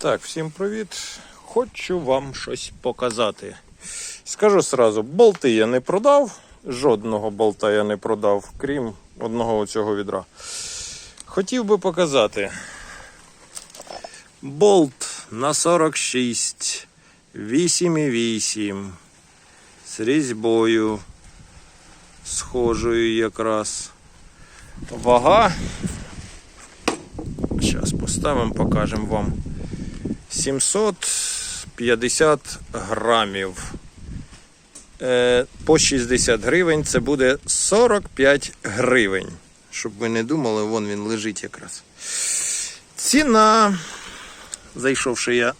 Так, всім привіт. Хочу вам щось показати. Скажу сразу, болти я не продав, жодного болта я не продав, крім одного цього відра. Хотів би показати. Болт на 46, 8,8 з різьбою схожою якраз. Вага. Зараз поставимо, покажемо вам. 750 грамів. Е, По 60 гривень це буде 45 гривень. Щоб ви не думали, вон він лежить якраз. Ціна. Зайшовши я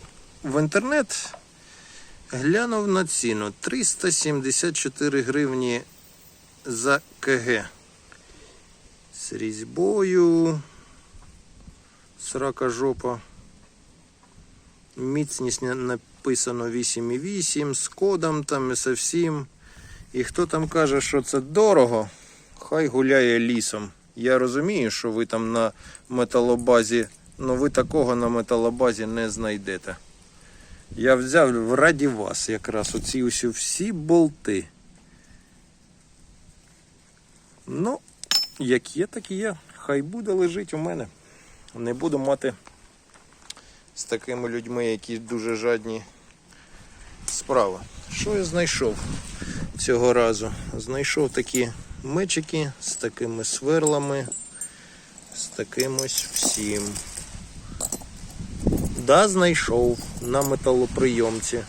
в інтернет, глянув на ціну 374 гривні за КГ. З різьбою. Срака жопа. Міцність написано 8,8 з кодом там і со всім. І хто там каже, що це дорого, хай гуляє лісом. Я розумію, що ви там на металобазі, але ви такого на металобазі не знайдете. Я взяв раді вас якраз оці усі всі болти. Ну, як є, так і є. Хай буде лежить у мене. Не буду мати з такими людьми, які дуже жадні справи. Що я знайшов цього разу? Знайшов такі мечики з такими сверлами, з таким ось всім. Да, знайшов на металоприйомці.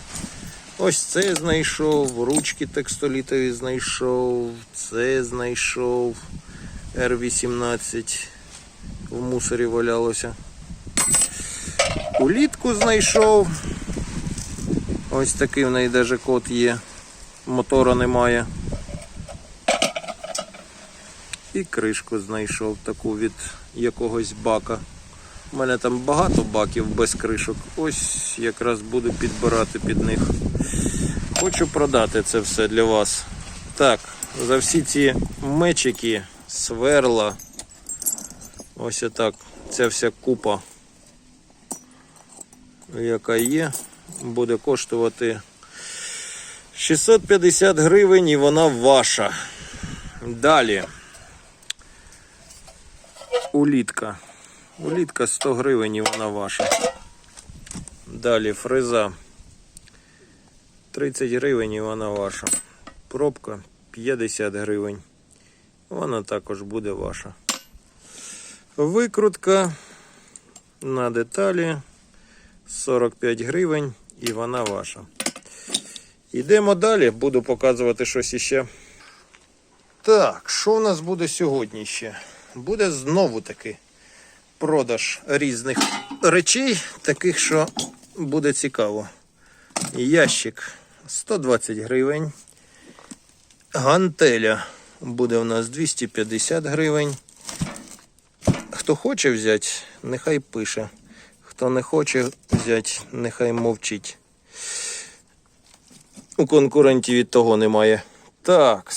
Ось це знайшов, ручки текстолітові знайшов, це знайшов. Р-18 в мусорі валялося. Улітку знайшов. Ось такий в неї даже код є. Мотора немає. І кришку знайшов таку від якогось бака. У мене там багато баків без кришок. Ось якраз буду підбирати під них. Хочу продати це все для вас. Так, за всі ці мечики, сверла. Ось отак. Ця вся купа, яка є, буде коштувати 650 гривень і вона ваша. Далі. Улітка. Улітка 100 гривень і вона ваша. Далі фреза. 30 гривень і вона ваша. Пробка 50 гривень. Вона також буде ваша. Викрутка на деталі 45 гривень і вона ваша. Йдемо далі, буду показувати щось іще. Так, що у нас буде сьогодні ще? Буде знову таки продаж різних речей, таких, що буде цікаво. Ящик 120 гривень. Гантеля буде у нас 250 гривень. Хто хоче взяти, нехай пише. Хто не хоче взяти, нехай мовчить. У конкурентів від того немає. Так,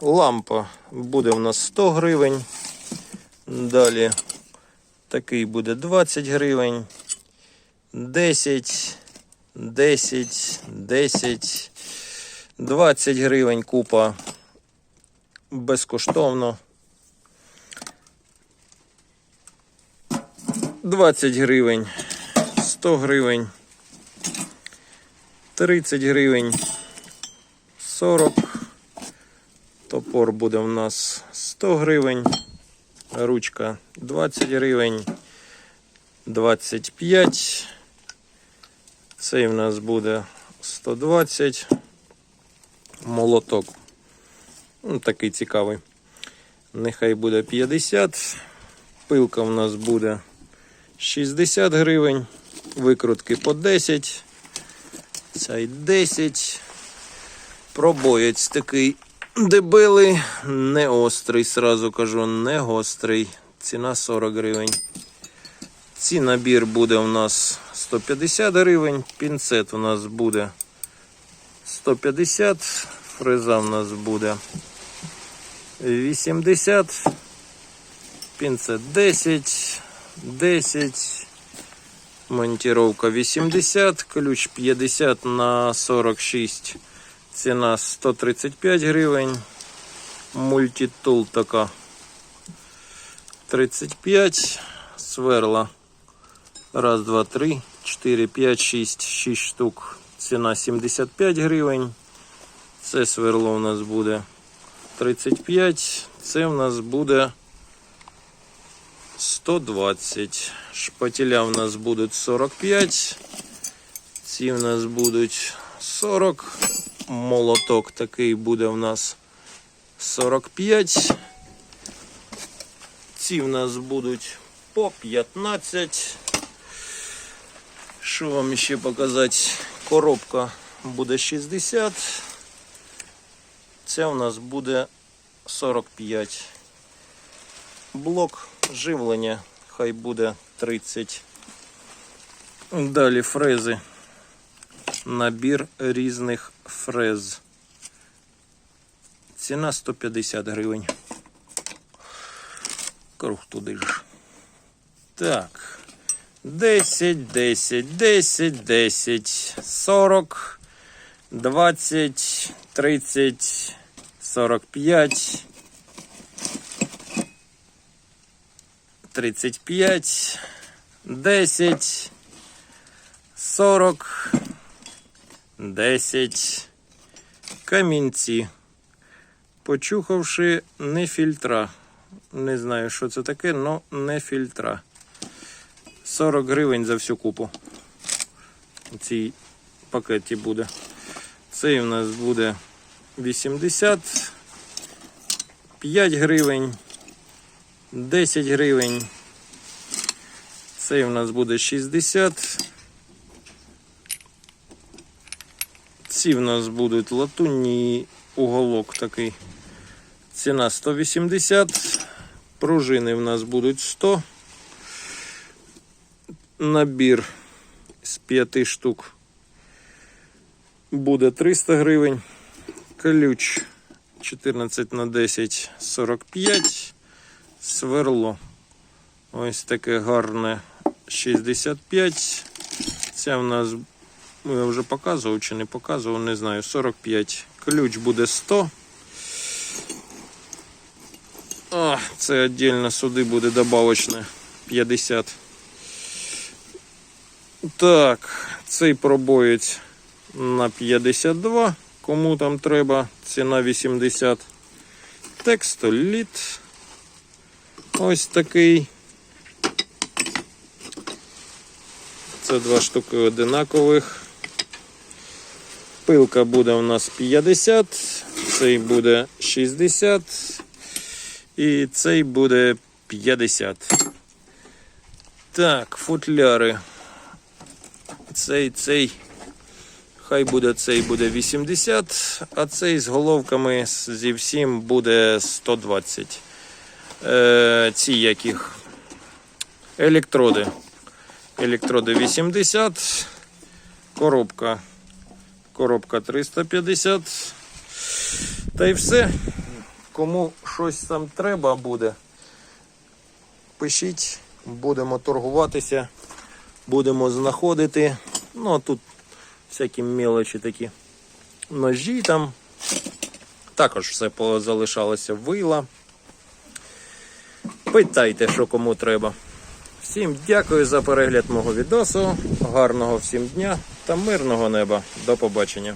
лампа буде в нас 100 гривень. Далі такий буде 20 гривень. 10, 10, 10, 20 гривень купа. Безкоштовно. 20 гривень, 100 гривень, 30 гривень, 40. Топор буде в нас 100 гривень, ручка 20 гривень, 25. Цей в нас буде 120. Молоток. Ну, такий цікавий. Нехай буде 50. Пилка в нас буде 60 гривень, викрутки по 10, цей 10. Пробоєць такий дебелий, не острий, сразу кажу, не гострий. Ціна 40 гривень. Ці набір буде у нас 150 гривень, пінцет у нас буде 150, фреза у нас буде 80, пінцет 10, 10, Монтировка 80, ключ 50 на 46. Ціна 135 гривень. Мультитул така 35. Сверла. Раз, два, три, 4, 5, 6, 6 штук. Ціна 75 гривень. Це сверло у нас буде 35. Це в нас буде 120. Шпателя в нас будуть 45. Ці в нас будуть 40. Молоток такий буде в нас 45. Ці в нас будуть по 15. Що вам ще показати? Коробка буде 60. Це у нас буде 45. Блок живлення хай буде 30. Далі фрези. Набір різних фрез. Ціна 150 гривень. Круг туди ж. Так. 10, 10, 10, 10, 40, 20, 30, 45, 35, 10, 40, 10, камінці. Почухавши не фільтра. Не знаю, що це таке, але не фільтра. 40 гривень за всю купу. У цій пакеті буде. Цей у нас буде 80, 5 гривень, 10 гривень. Цей у нас буде 60. Ці в нас будуть латунні уголок такий. Ціна 180. Пружини в нас будуть 100. Набір з 5 штук буде 300 гривень. Ключ 14 на 10 45. Сверло. Ось таке гарне 65. Це в нас я вже показував чи не показував, не знаю. 45. Ключ буде 100. А, це віддільно сюди буде добавочне 50. Так, цей пробоєць на 52. Кому там треба, ціна 80. Текстоліт. Ось такий. Це два штуки одинакових. Пилка буде у нас 50, цей буде 60 і цей буде 50. Так, футляри. Цей, цей. Хай буде цей буде 80, а цей з головками зі всім буде 120. Е, ці яких? Електроди. Електроди 80. Коробка. Коробка 350. Та й все. Кому щось там треба буде, пишіть, будемо торгуватися, будемо знаходити. Ну, а тут всякі мелочі такі ножі там. Також все залишалося вила. Питайте, що кому треба. Всім дякую за перегляд мого відосу. Гарного всім дня та мирного неба. До побачення.